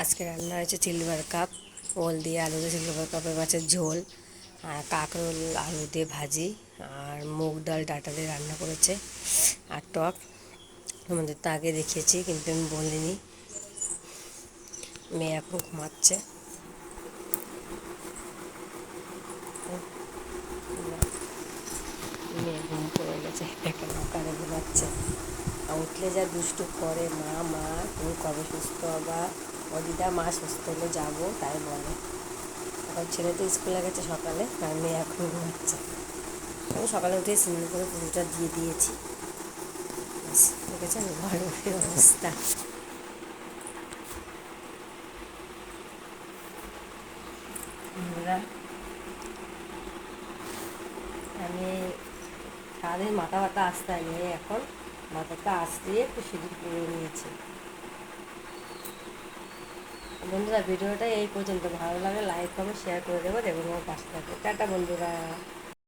আজকে রান্না হয়েছে সিলভার কাপ ওল দিয়ে আলু দিয়ে সিলভার কাপের মাছের ঝোল, আর কাঁকরোল, আলু দিয়ে ভাজি, আর মুগ ডাল, ডাটা দিয়ে রান্না করেছে, আর টক। তোমাদের তো আগে দেখিয়েছি, কিন্তু আমি বলিনি। মেয়ে এখন ঘুমাচ্ছে। মেয়ে ঘুম পড়ে গেছে একটা নৌকারে ঘুমাচ্ছে। উঠলে যা দুষ্টু করে, মা মা, তুমি কবে সুস্থ হবা? দিদা মা সুস্থ হলে যাব, তাই বলে। এখন ছেলে তো স্কুলে গেছে সকালে আর মেয়ে এখন ঘুমাচ্ছে। আমি সকালে উঠে স্নান করে পুজোটা দিয়ে দিয়েছি। দেখেছেন ঘরের অবস্থা। আমি সারাদিন মাথা ব্যথা আসতে নিয়ে এখন। মাথাটা আসতে একটু সিঁদুর করে নিয়েছি। বন্ধুরা, ভিডিওটা এই পর্যন্ত। ভালো লাগে লাইক কমেন্ট শেয়ার করে দেবো এবং আমার পাশে থাকবে টাটা বন্ধুরা।